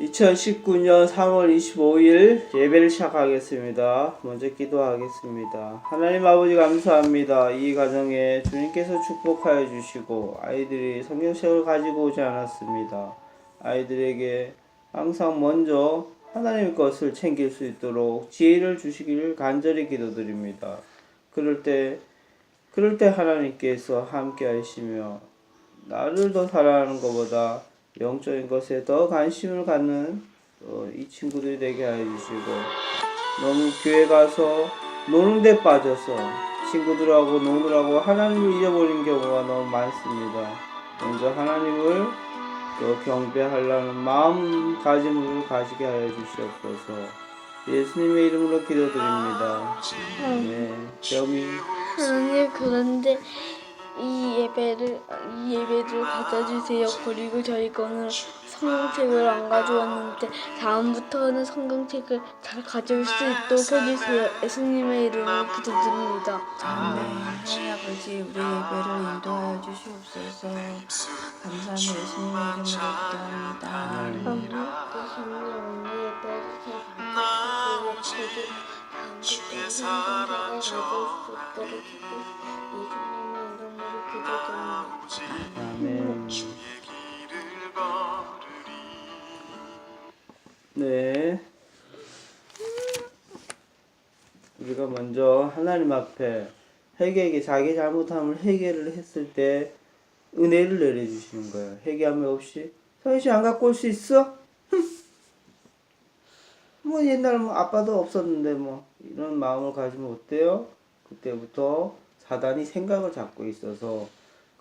2019년 3월 25일 예배를 시작하겠습니다. 먼저 기도하겠습니다. 하나님 아버지 감사합니다. 이 가정에 주님께서 축복하여 주시고 아이들이 성경책을 가지고 오지 않았습니다. 아이들에게 항상 먼저 하나님 것을 챙길 수 있도록 지혜를 주시기를 간절히 기도드립니다. 그럴 때 그럴 때 하나님께서 함께 하시며 나를 더 사랑하는 것보다 영적인 것에 더 관심을 갖는 어, 이 친구들이 되게 하여 주시고 너무 교회 가서 노는 데 빠져서 친구들하고 노느라고 하나님을 잊어버린 경우가 너무 많습니다. 먼저 하나님을 또 경배하려는 마음가짐을 가지게 하여 주시옵소서. 예수님의 이름으로 기도드립니다. 네, 겸이 하나님 그런데 이 예배를 이 예배를 받아주세요. 그리고 저희가 오늘 성경책을 안 가져왔는데 다음부터는 성경책을 잘 가져올 수 있도록 해주세요. 예수님의 이름으로 기도드립니다. 아멘. 하나님 아버지 우리 예배를 인도하여 주시옵소서. 감사하며 예수님의 이름으로 기도합니다. 예수님 오늘 예배를 잘 가져올 수 있도록 해주세요. 예수님 네. 우리가 먼저 하나님 앞에 회개에게 자기 잘못함을 회개를 했을 때 은혜를 내려주시는 거예요. 회개함이 없이 서희씨 안 갖고 올 수 있어? 흠. 뭐 옛날 뭐 아빠도 없었는데 뭐 이런 마음을 가지면 어때요? 그때부터 사단이 생각을 잡고 있어서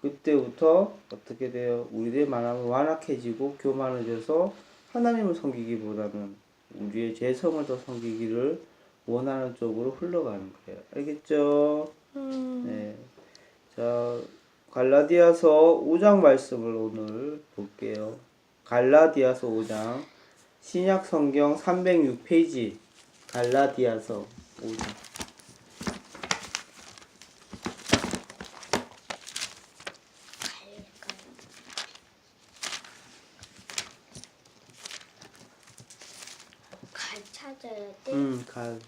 그때부터 어떻게 돼요? 우리들의 마음이 완악해지고 교만해져서 하나님을 섬기기보다는 우리의 재성을 더 섬기기를 원하는 쪽으로 흘러가는 거예요. 알겠죠? 네. 자, 갈라디아서 5장 말씀을 오늘 볼게요. 갈라디아서 5장 신약 성경 306페이지 갈라디아서 5장 갈 찾아야 돼. 음, 갈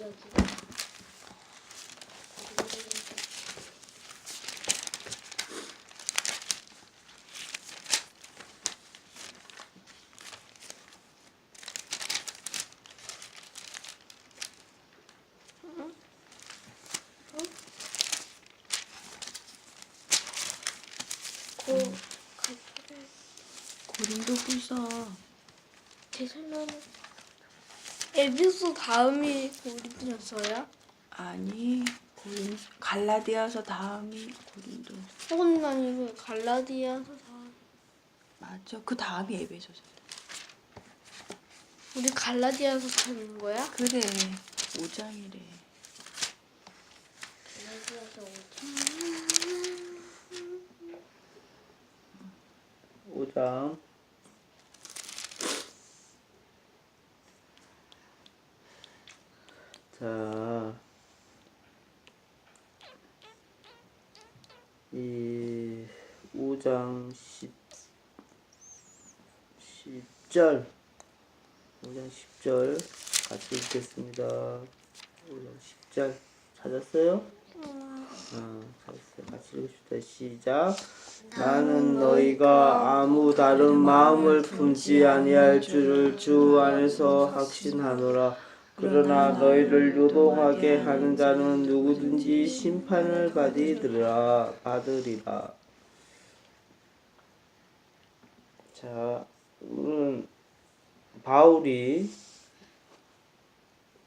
여기. 고, 갈, 고린도 후서 대설만 에비소 다음이 고린도서야? 아니 고린 갈라디아서 다음이 고린도 그건 아니고 갈라디아서 다음. 맞죠? 그 다음이 에베소서. 우리 갈라디아서 찾는 거야? 그래 5장이래. 갈라디아서 어디? 5장 자, 이 5장 10, 10절 5장 10절 같이 읽겠습니다. 5장 10절 찾았어요? 어, 찾았어요. 같이 읽읍시다. 시작. 나는 너희가 아무 다른 마음을 품지 아니할 줄을 주 안에서 확신하노라. 그러나 너희를 요동하게 하는 자는 누구든지 심판을 받으리라. 받으리라. 자, 오늘은 바울이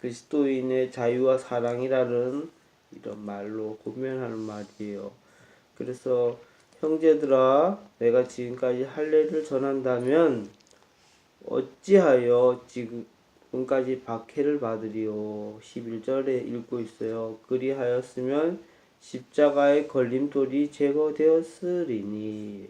그리스도인의 자유와 사랑이라는 이런 말로 고면하는 말이에요. 그래서 형제들아 내가 지금까지 할례를 전한다면 어찌하여 지금 까지 박해를 받으리요 11절에 읽고 있어요. 그리하였으면 십자가의 걸림돌이 제거되었으리니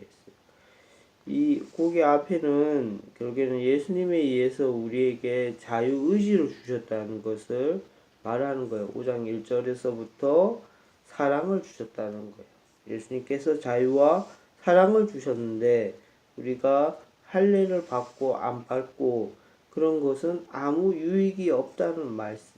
이 고개 앞에는 결국에는 예수님에 의해서 우리에게 자유 의지를 주셨다는 것을 말하는 거예요. 5장 1절에서부터 사랑을 주셨다는 거예요. 예수님께서 자유와 사랑을 주셨는데 우리가 할례를 받고 안 받고 그런 것은 아무 유익이 없다는 말씀.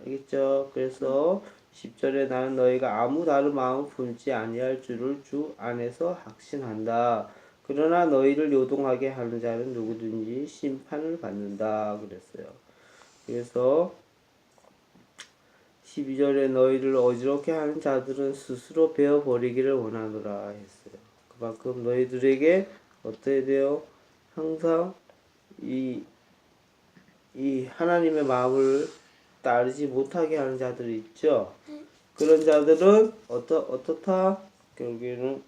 알겠죠? 그래서 10절에 나는 너희가 아무 다른 마음 품지 아니할 줄을 주 안에서 확신한다. 그러나 너희를 요동하게 하는 자는 누구든지 심판을 받는다. 그랬어요. 그래서 12절에 너희를 어지럽게 하는 자들은 스스로 베어버리기를 원하노라 했어요. 그만큼 너희들에게 어떻게 돼요? 항상 이, 이 하나님의 마음을 따르지 못하게 하는 자들이 있죠. 그런 자들은 어떠, 어떻다? 결국에는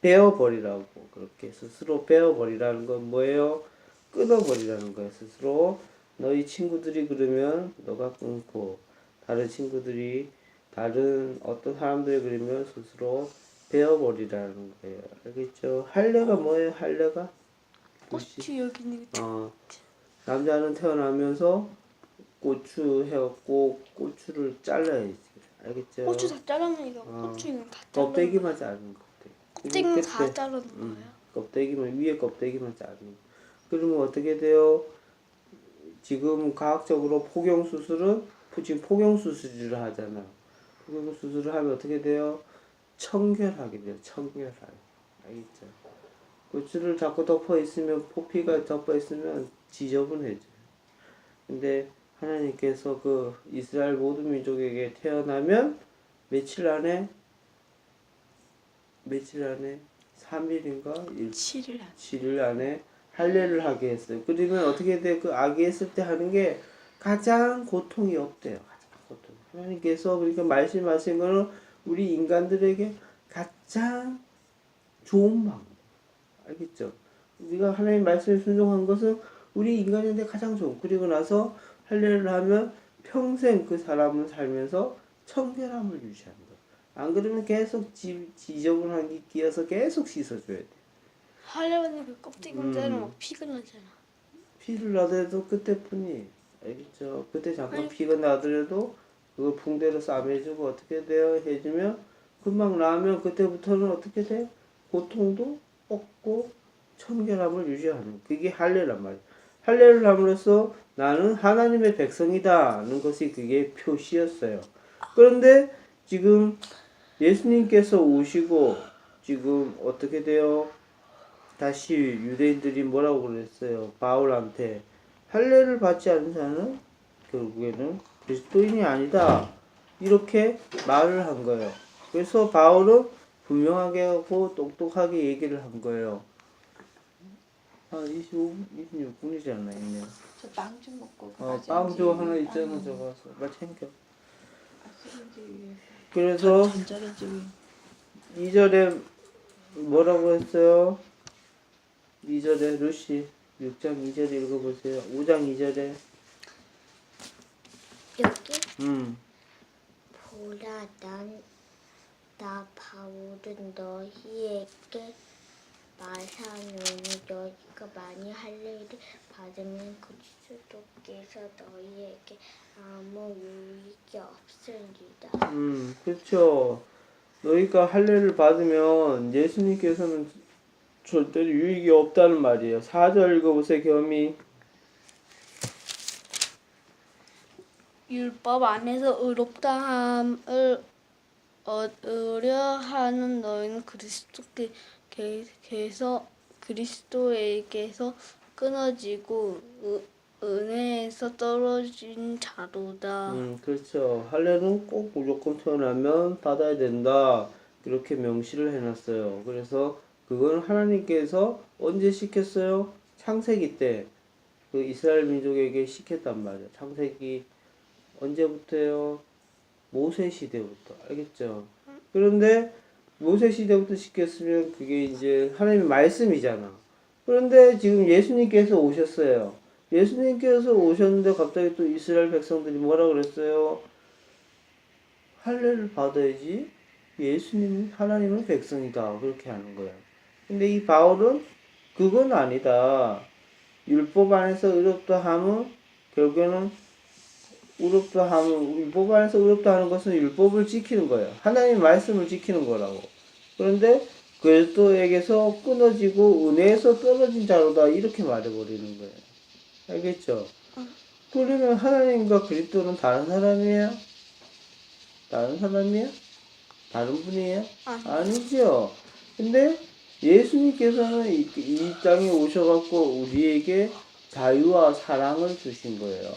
베어버리라고 그렇게 스스로 베어버리라는 건 뭐예요? 끊어버리라는 거예요. 스스로 너희 친구들이 그러면 너가 끊고 다른 친구들이 다른 어떤 사람들이 그러면 스스로 베어버리라는 거예요. 알겠죠? 할례가 뭐예요? 할례가 꽃이 여기 있는 게 어, 남자는 태어나면서 고추 해갖고 고추를 잘라야지. 알겠죠? 고추 다 자르면 이거 어. 고추는 다 자르는 껍데기만 자르는 거. 껍데기는 다 자르는 음, 거예요. 껍데기만 위에 껍데기만 자르는 거. 그러면 어떻게 돼요? 지금 과학적으로 포경 수술은 지금 포경 수술을 하잖아. 포경 수술을 하면 어떻게 돼요? 청결하게 돼요. 청결하게. 알겠죠? 고추를 자꾸 덮어 있으면 포피가 덮어 있으면 지저분해져요. 근데 하나님께서 그 이스라엘 모든 민족에게 태어나면 며칠 안에 며칠 안에 3일인가 1, 7일 안 7일 안에 할례를 하게 했어요. 그러면 어떻게 돼? 그 아기 했을 때 하는 게 가장 고통이 없대요. 가장 고통. 하나님께서 그러니까 말씀하신 거는 우리 인간들에게 가장 좋은 방법. 알겠죠? 우리가 하나님 말씀에 순종한 것은 우리 인간인데 가장 좋은. 그리고 나서 할례를 하면 평생 그 사람은 살면서 청결함을 유지하는 거예요. 안 그러면 계속 지, 지저분한 게 끼어서 계속 씻어줘야 돼. 할래반이 그 음. 자르면 막 피가 나잖아. 피를 나더라도 그때뿐이 알겠죠? 그때 잠깐 아니. 피가 나더라도 그걸 붕대로 싸매주고 어떻게 돼요? 해주면 금방 나면 그때부터는 어떻게 돼? 고통도 없고 청결함을 유지하는 그게 할례란 말이야. 할례를 함으로써 나는 하나님의 백성이다는 것이 그게 표시였어요. 그런데 지금 예수님께서 오시고 지금 어떻게 돼요? 다시 유대인들이 뭐라고 그랬어요? 바울한테 할례를 받지 않은 자는 결국에는 그리스도인이 아니다. 이렇게 말을 한 거예요. 그래서 바울은 분명하게 하고 똑똑하게 얘기를 한 거예요. 한 25분, 26분이잖아, 이네. 저빵 좀 먹고 어. 빵도 하나 빵. 있잖아, 저거. 와서. 빨리 챙겨. 아. 그래서 전자레인지 위에. 2절에 뭐라고 했어요? 2절에 루시 6장 2절 읽어보세요. 5장 2절에 여기 음. 보라 난 나 바울은 너희에게 말하노니 너희가 많이 할례를 받으면 그리스도께서 너희에게 아무 유익이 없으리라. 음, 그렇죠. 너희가 할례를 받으면 예수님께서는 절대로 유익이 없다는 말이에요. 4절 읽어보세요, 겸이. 율법 안에서 의롭다함을 얻으려 하는 너희는 그리스도께 서 그리스도에게서 끊어지고 의- 은혜에서 떨어진 자로다. 음, 그렇죠. 할례는 꼭 무조건 태어나면 받아야 된다. 이렇게 명시를 해놨어요. 그래서 그건 하나님께서 언제 시켰어요? 창세기 때. 그 이스라엘 민족에게 시켰단 말이에요. 창세기 언제부터요? 모세 시대부터. 알겠죠? 그런데 모세 시대부터 시켰으면 그게 이제 하나님의 말씀이잖아. 그런데 지금 예수님께서 오셨어요. 예수님께서 오셨는데 갑자기 또 이스라엘 백성들이 뭐라 그랬어요? 할례를 받아야지 예수님 하나님은 백성이다 그렇게 하는 거야. 근데 이 바울은 그건 아니다. 율법 안에서 의롭다 함은 결국에는 의롭다 함은 율법 안에서 의롭다 하는 것은 율법을 지키는 거예요. 하나님 말씀을 지키는 거라고. 그런데 그리스도에게서 끊어지고 은혜에서 떨어진 자로다 이렇게 말해버리는 거예요. 알겠죠? 그러면 하나님과 그리스도는 다른 사람이에요? 다른 사람이에요? 다른 분이에요? 아니. 아니죠. 근데 예수님께서는 이, 이 땅에 오셔갖고 우리에게 자유와 사랑을 주신 거예요.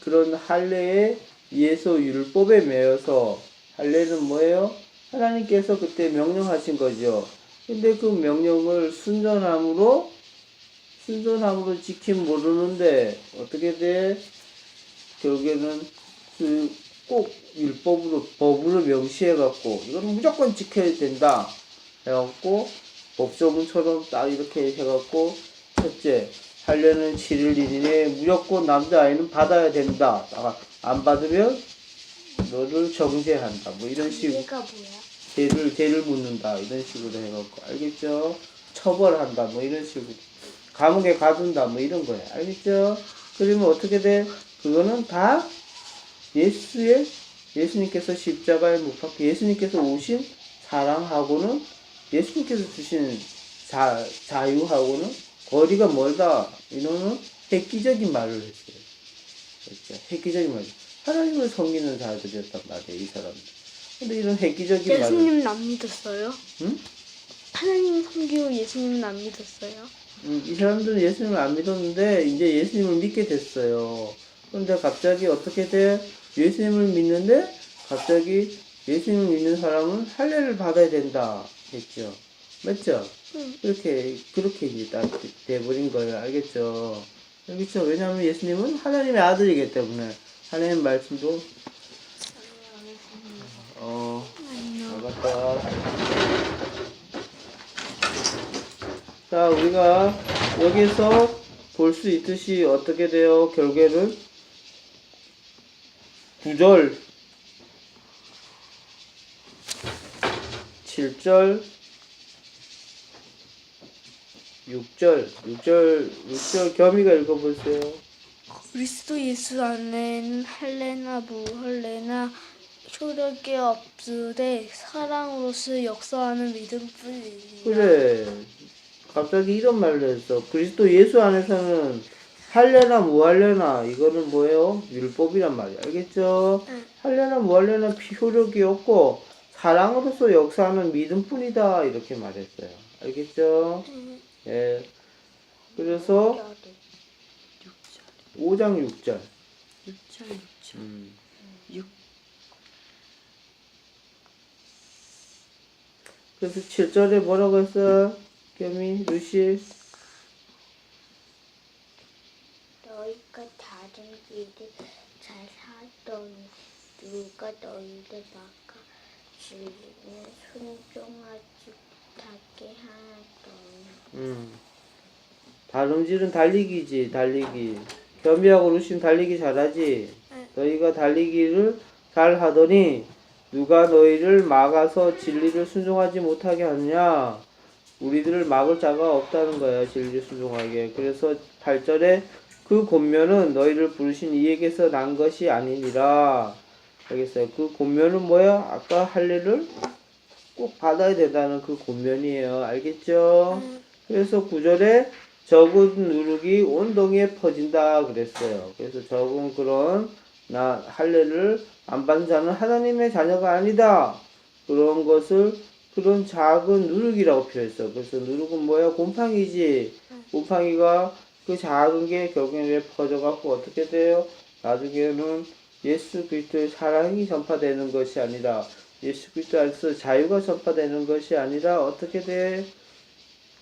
그런 할례에 의해서 율법에 매여서 할례는 뭐예요? 하나님께서 그때 명령하신 거죠. 근데 그 명령을 순전함으로 순전함으로 지킴 모르는데 어떻게 돼? 결국에는 그 꼭 율법으로 법으로 명시해 갖고 이거는 무조건 지켜야 된다 해갖고 법조문처럼 딱 이렇게 해갖고 첫째 할례는 7일 이내에 무조건 남자아이는 받아야 된다 딱안 받으면 너를 정죄한다 뭐 이런 식으로? 죄를 죄를 묻는다. 이런 식으로 해갖고 알겠죠? 처벌한다. 뭐 이런 식으로. 감옥에 가둔다. 뭐 이런 거예요 알겠죠? 그러면 어떻게 돼? 그거는 다 예수의 예수님께서 십자가에 못 박혀 예수님께서 오신 사랑하고는 예수님께서 주신 자, 자유하고는 거리가 멀다. 이거는 획기적인 말을 했어요. 그렇죠? 획기적인 말. 하나님을 섬기는 자들이었단 말이에요 이 사람들 근데 이런 획기적인 말을 예수님은 안 믿었어요? 응? 하나님 섬기고 예수님은 안 믿었어요? 음, 이 사람들은 예수님을 안 믿었는데 이제 예수님을 믿게 됐어요. 그런데 갑자기 어떻게 돼? 예수님을 믿는데 갑자기 예수님을 믿는 사람은 할례를 받아야 된다 했죠. 맞죠? 응. 그렇게 그렇게 이제 딱 돼버린 거예요. 알겠죠? 알겠죠? 왜냐하면 예수님은 하나님의 아들이기 때문에 하나님 말씀도 어 알았다. 자, 우리가 여기서 볼 수 있듯이 어떻게 돼요? 결국에는 9절, 7절, 6절, 6절, 6절 겸이가 읽어보세요. 그리스도 예수 안에는 할례나 무할례나 효력이 없으되 사랑으로서 역사하는 믿음뿐이니라. 그래. 갑자기 이런 말을 했어. 그리스도 예수 안에서는 할례나 무할례나 이거는 뭐예요? 율법이란 말이야. 알겠죠? 응. 할례나 무할례나 피효력이 없고 사랑으로서 역사하는 믿음뿐이다 이렇게 말했어요. 알겠죠? 예. 그래서 5장 6절. 6절 6절 음. 그래서 7절에 뭐라고 했어요? 겸이 루시 너희가 다른 길을 잘 살던 누가 너희를 막아 진리는 순종하지 못하게 하더니 음. 다름질은 달리기지, 달리기. 겸이하고 루시는 달리기 잘하지. 너희가 달리기를 잘 하더니 누가 너희를 막아서 진리를 순종하지 못하게 하느냐? 우리들을 막을 자가 없다는 거야, 진리를 순종하게. 그래서 8절에 그 권면은 너희를 부르신 이에게서 난 것이 아니니라. 알겠어요? 그 권면은 뭐야? 아까 할례를 꼭 받아야 된다는 그 권면이에요. 알겠죠? 그래서 9절에 적은 누룩이 온 동에 퍼진다 그랬어요. 그래서 적은 그런 나 할례를 안 받는 자는 하나님의 자녀가 아니다. 그런 것을 그런 작은 누룩이라고 표현했어. 그래서 누룩은 뭐야? 곰팡이지. 곰팡이가 그 작은 게 결국에 왜 퍼져갖고 어떻게 돼요? 나중에는 예수 그리스도의 사랑이 전파되는 것이 아니라 예수 그리스도 안에서 자유가 전파되는 것이 아니라 어떻게 돼?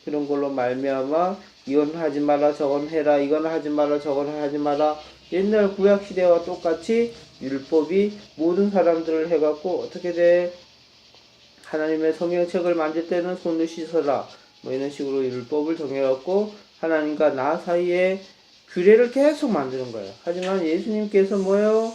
그런 걸로 말미암아 이건 하지 마라 저건 해라 이건 하지 마라 저건 하지 마라 옛날 구약 시대와 똑같이 율법이 모든 사람들을 해갖고 어떻게 돼? 하나님의 성경책을 만질 때는 손을 씻어라. 뭐 이런 식으로 율법을 정해갖고 하나님과 나 사이에 규례를 계속 만드는 거예요. 하지만 예수님께서 뭐요?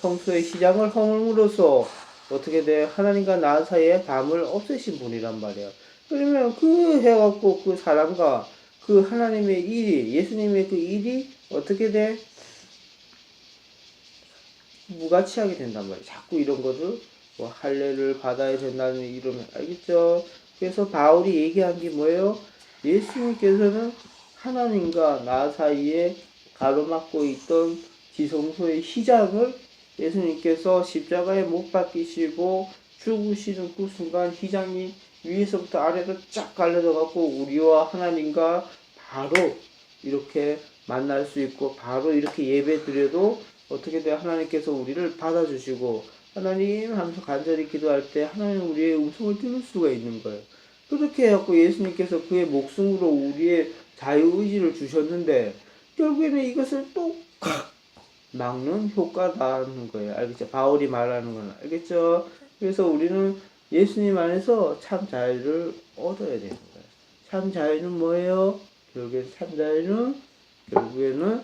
성소의 시장을 허물므로써 어떻게 돼? 하나님과 나 사이에 담을 없애신 분이란 말이야 그러면 그 해갖고 그 사람과 그 하나님의 일이 예수님의 그 일이 어떻게 돼? 무가치하게 된단 말이야. 자꾸 이런 것을 뭐 할례를 받아야 된다는 이러면 알겠죠? 그래서 바울이 얘기한 게 뭐예요? 예수님께서는 하나님과 나 사이에 가로막고 있던 지성소의 휘장을 예수님께서 십자가에 못 박히시고 죽으시는 그 순간 휘장이 위에서부터 아래로 쫙 갈려져 갖고 우리와 하나님과 바로 이렇게 만날 수 있고 바로 이렇게 예배 드려도 어떻게 돼요? 하나님께서 우리를 받아주시고 하나님 하면서 간절히 기도할 때 하나님 우리의 음성을 들을 수가 있는 거예요. 그렇게 해갖고 예수님께서 그의 목숨으로 우리의 자유의지를 주셨는데 결국에는 이것을 또 막는 효과다는 거예요. 알겠죠? 바울이 말하는 건 알겠죠? 그래서 우리는 예수님 안에서 참 자유를 얻어야 되는 거예요. 참 자유는 뭐예요? 결국에 참 자유는 결국에는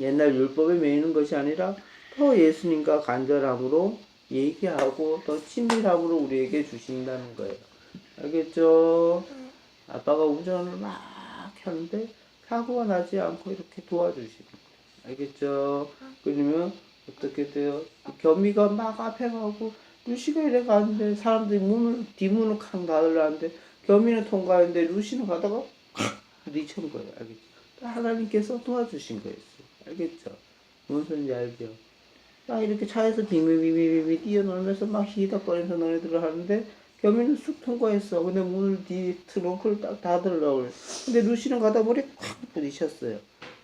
옛날 율법에 매이는 것이 아니라 더 예수님과 간절함으로 얘기하고 더 친밀함으로 우리에게 주신다는 거예요. 알겠죠? 아빠가 운전을 막 하는데 사고가 나지 않고 이렇게 도와주시는 거예요. 알겠죠? 그러면 어떻게 돼요? 겸이가 막 앞에 가고 루시가 이래 가는데 사람들이 문을 뒷문을 칵 닫으려는데 겸이는 통과했는데 루시는 가다가 부딪힌 거예요. 알겠죠? 하나님께서 도와주신 거였어요. 알겠죠? 무슨 소리인지 알죠? 막 이렇게 차에서 비비비비비 뛰어놀면서 막 히덕거리면서 너네들을 하는데 겸이는 쑥 통과했어. 근데 문을 뒤 트렁크를 딱 닫으려고. 근데 루시는 가다 보니 콱 부딪혔어요.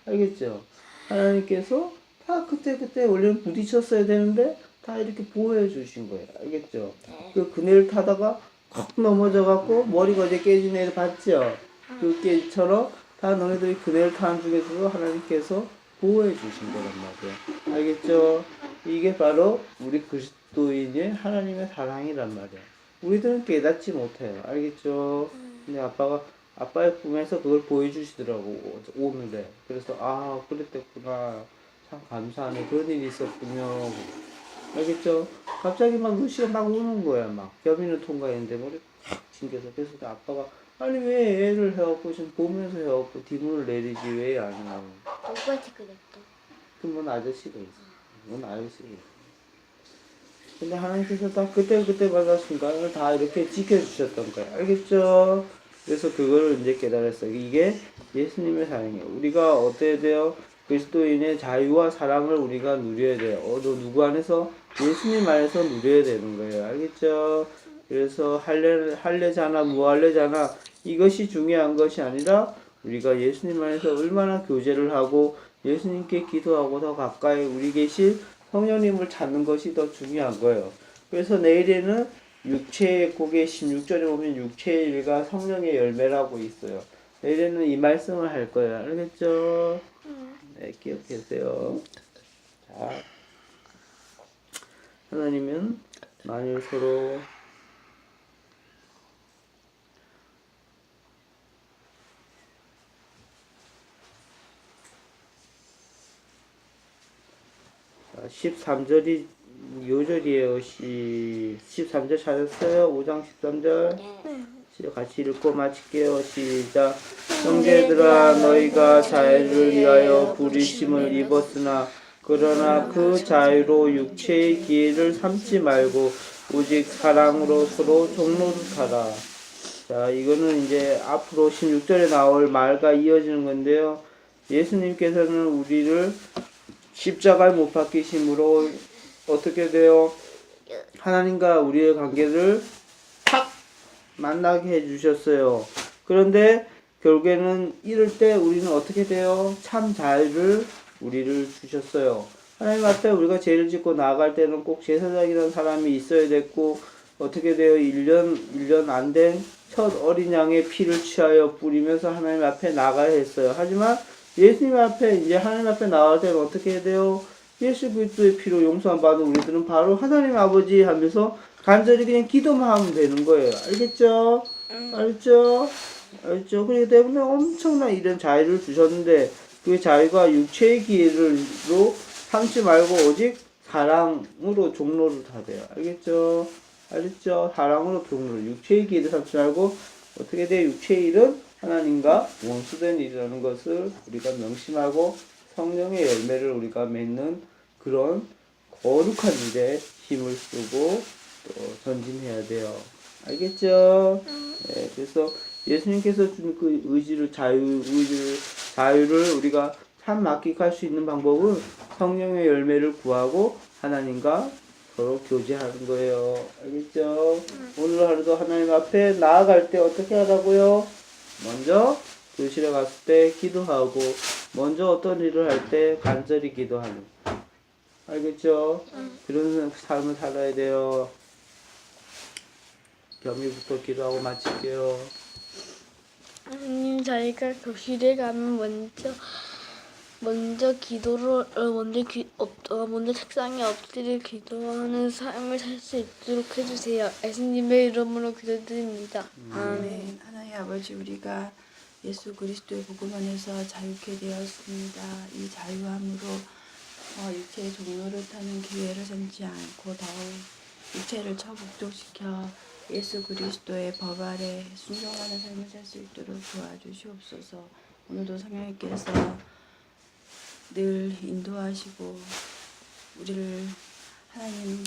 알겠죠? 하나님께서 다 그때 그때 원래는 부딪혔어야 되는데 다 이렇게 보호해 주신 거예요. 알겠죠? 그 그네를 타다가 콱 넘어져 갖고 머리가 어제 깨진 애를 봤죠? 그 깨처럼 다 너희들이 그네를 타는 중에서도 하나님께서 보호해 주신 거란 말이야. 알겠죠? 이게 바로 우리 그리스도인의 하나님의 사랑이란 말이야. 우리들은 깨닫지 못해요. 알겠죠? 근데 아빠가 아빠의 꿈에서 그걸 보여주시더라고 오늘에. 그래서 아 그랬댔구나. 참 감사하네. 그런 일이 있었군요. 알겠죠? 갑자기 막 루시가 막 우는 거야. 막 겸이는 통과했는데 머리 팍 징겨서 그래서 아빠가 아니 왜 애를 해갖고 지금 보면서 해갖고 뒷문을 내리지 왜안 해요? 누구한테 그랬어? 그건 아저씨가 있어. 그건 아저씨가 있어. 근데 하나님께서 다 그때그때마다 순간을 다 이렇게 지켜주셨던 거야. 알겠죠? 그래서 그걸 이제 깨달았어요. 이게 예수님의 사랑이에요. 우리가 어때야 돼요? 그리스도인의 자유와 사랑을 우리가 누려야 돼요. 어, 너 누구 안에서? 예수님 안에서 누려야 되는 거예요. 알겠죠? 그래서 할래, 할래자나 무할래자나 이것이 중요한 것이 아니라 우리가 예수님 안에서 얼마나 교제를 하고 예수님께 기도하고 더 가까이 우리 계실 성령님을 찾는 것이 더 중요한 거예요. 그래서 내일에는 육체의 곡의 16절에 보면 육체의 일과 성령의 열매라고 있어요. 내일에는 이 말씀을 할 거예요. 알겠죠? 네, 기억하세요. 자, 하나님은 만일 서로 13절이 요절이에요. 시 13절 찾았어요? 5장 13절. 시- 같이 읽고 마칠게요. 시작. 형제들아 너희가 자유를 위하여 부르심을 입었으나 그러나 그 자유로 육체의 기회를 삼지 말고 오직 사랑으로 서로 종로릇하라. 자, 이거는 이제 앞으로 16절에 나올 말과 이어지는 건데요. 예수님께서는 우리를 십자가에 못 박히심으로 어떻게 돼요? 하나님과 우리의 관계를 탁 만나게 해주셨어요. 그런데 결국에는 이럴 때 우리는 어떻게 돼요? 참 자유를 우리를 주셨어요. 하나님 앞에 우리가 죄를 짓고 나아갈 때는 꼭 제사장이라는 사람이 있어야 됐고 어떻게 돼요? 1년 1년 안 된 첫 어린 양의 피를 취하여 뿌리면서 하나님 앞에 나가야 했어요. 하지만 예수님 앞에 이제 하나님 앞에 나갈 때는 어떻게 해야 돼요? 예수 그리스도의 피로 용서함 받은 우리들은 바로 하나님 아버지 하면서 간절히 그냥 기도만 하면 되는 거예요. 알겠죠? 알죠? 알죠? 그렇기 때문에 엄청난 이런 자유를 주셨는데 그 자유가 육체의 기회를로 삼지 말고 오직 사랑으로 종로를 하대요. 알겠죠? 알겠죠? 사랑으로 종로를 육체의 기회를 삼지 말고 어떻게 돼? 육체의 일은 하나님과 원수된 일이라는 것을 우리가 명심하고 성령의 열매를 우리가 맺는 그런 거룩한 일에 힘을 쓰고 또 전진해야 돼요. 알겠죠? 네, 그래서 예수님께서 준 그 의지를 자유 의지를 자유를 우리가 참 만끽할 수 있는 방법은 성령의 열매를 구하고 하나님과 서로 교제하는 거예요. 알겠죠? 오늘 하루도 하나님 앞에 나아갈 때 어떻게 하라고요? 먼저 교실에 갔을 때 기도하고 먼저 어떤 일을 할 때 간절히 기도하는 알겠죠? 그런 삶을 살아야 돼요. 겸이부터 기도하고 마칠게요. 하나님 저희가 교실에 가면 먼저 먼저 기도를 어, 먼저 기, 엎, 어, 먼저 책상에 엎드려 기도하는 삶을 살 수 있도록 해주세요. 예수님의 이름으로 기도드립니다. 아멘. 아멘. 하나님 아버지 우리가 예수 그리스도의 복음 안에서 자유케 되었습니다. 이 자유함으로 어, 육체의 종로를 타는 기회를 삼지 않고 더욱 육체를 처복종시켜 예수 그리스도의 법 아래 순종하는 삶을 살 수 있도록 도와주시옵소서. 오늘도 성령님께서 늘 인도하시고 우리를 하나님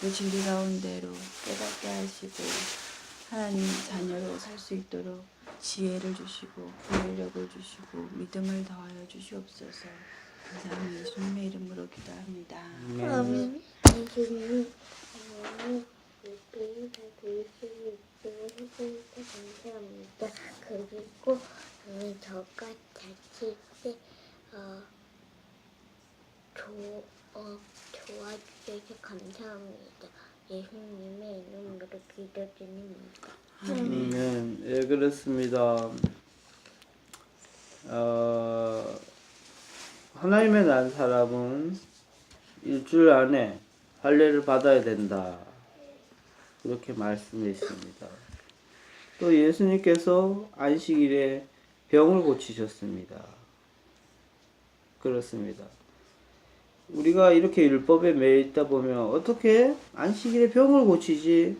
그 진리 가운데로 깨닫게 하시고 하나님 자녀로 살 수 있도록 지혜를 주시고 구별력을 주시고 믿음을 더하여 주시옵소서. 감사합니다. 예수님의 이름으로 기도합니다. 아멘. 예수님, 하나님, 예배를 드릴 수 있도록 해주셔서 감사합니다. 그리고 어, 저가 다칠 때 어, 조, 어, 도와주셔서 감사합니다. 예수님의 이름으로 기도드립니다. 음, 예, 그렇습니다. 어, 하나님의 난 사람은 일주일 안에 할례를 받아야 된다. 그렇게 말씀했습니다. 또 예수님께서 안식일에 병을 고치셨습니다. 그렇습니다. 우리가 이렇게 율법에 매여 있다 보면 어떻게 안식일에 병을 고치지?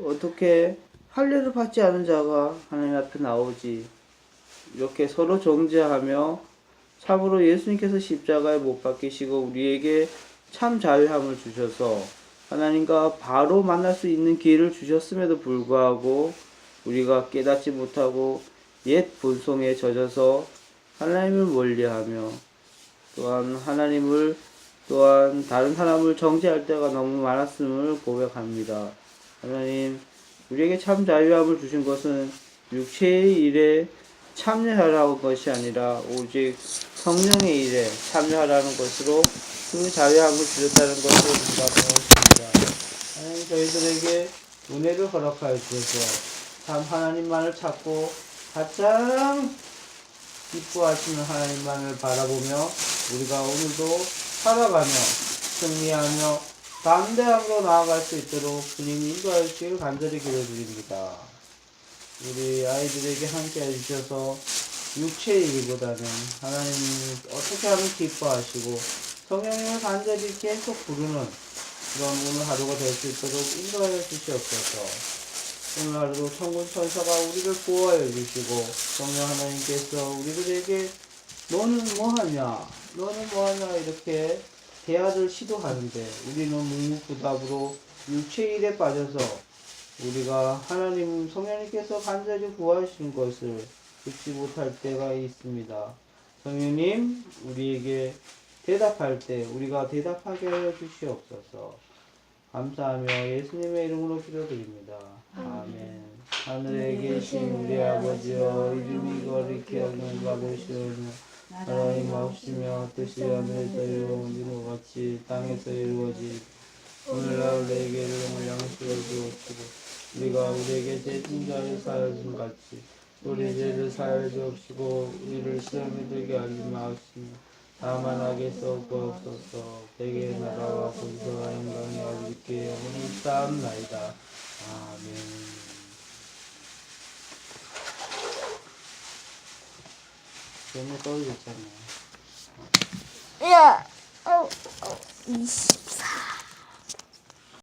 어떻게 할례를 받지 않은 자가 하나님 앞에 나오지? 이렇게 서로 정죄하며 참으로 예수님께서 십자가에 못 박히시고 우리에게 참 자유함을 주셔서 하나님과 바로 만날 수 있는 기회를 주셨음에도 불구하고 우리가 깨닫지 못하고 옛 본성에 젖어서 하나님을 멀리하며 또한 하나님을 또한 다른 사람을 정죄할 때가 너무 많았음을 고백합니다. 하나님, 우리에게 참 자유함을 주신 것은 육체의 일에 참여하라는 것이 아니라 오직 성령의 일에 참여하라는 것으로 그 자유함을 주셨다는 것을 우리가 배웠습니다. 하나님 저희들에게 은혜를 허락하여 주셔서 참 하나님만을 찾고 가장 기뻐하시는 하나님만을 바라보며 우리가 오늘도 살아가며 승리하며 담대함으로 나아갈 수 있도록 주님 인도하여 주시길 간절히 기도드립니다. 우리 아이들에게 함께 해주셔서 육체의 일보다는 하나님 어떻게 하면 기뻐하시고 성령님을 간절히 계속 부르는 그런 오늘 하루가 될 수 있도록 인도하여 주시옵소서. 오늘 하루도 천군 천사가 우리를 보호하여 주시고 성령 하나님께서 우리들에게 너는 뭐하냐 너는 뭐하냐 이렇게 대화를 시도하는데 우리는 묵묵부답으로 육체일에 빠져서 우리가 하나님 성령님께서 간절히 구하시는 것을 듣지 못할 때가 있습니다. 성령님 우리에게 대답할 때 우리가 대답하게 하여 주시옵소서. 감사하며 예수님의 이름으로 기도드립니다. 아멘. 하늘에 계신 우리 아버지여 이름이 거룩히 여김을 받으시오며 나라의 마옵시며 뜻이 하늘에서 이루어진 것 같이 땅에서 이루어지 오늘날 우리에게 이름을 양식을 주옵시고 우리가 우리에게 죄진 자를 사하신 같이 우리 죄를 사하여 주옵시고 우리를 시험에 들게 하지 마옵시며 다만 악에서 구하옵소서. 대개 나라와 권세와 영광이 아버지께 영원히 쌓옵나이다. 아멘 너무 떨어졌잖아요 야, 어, 어, 이씨.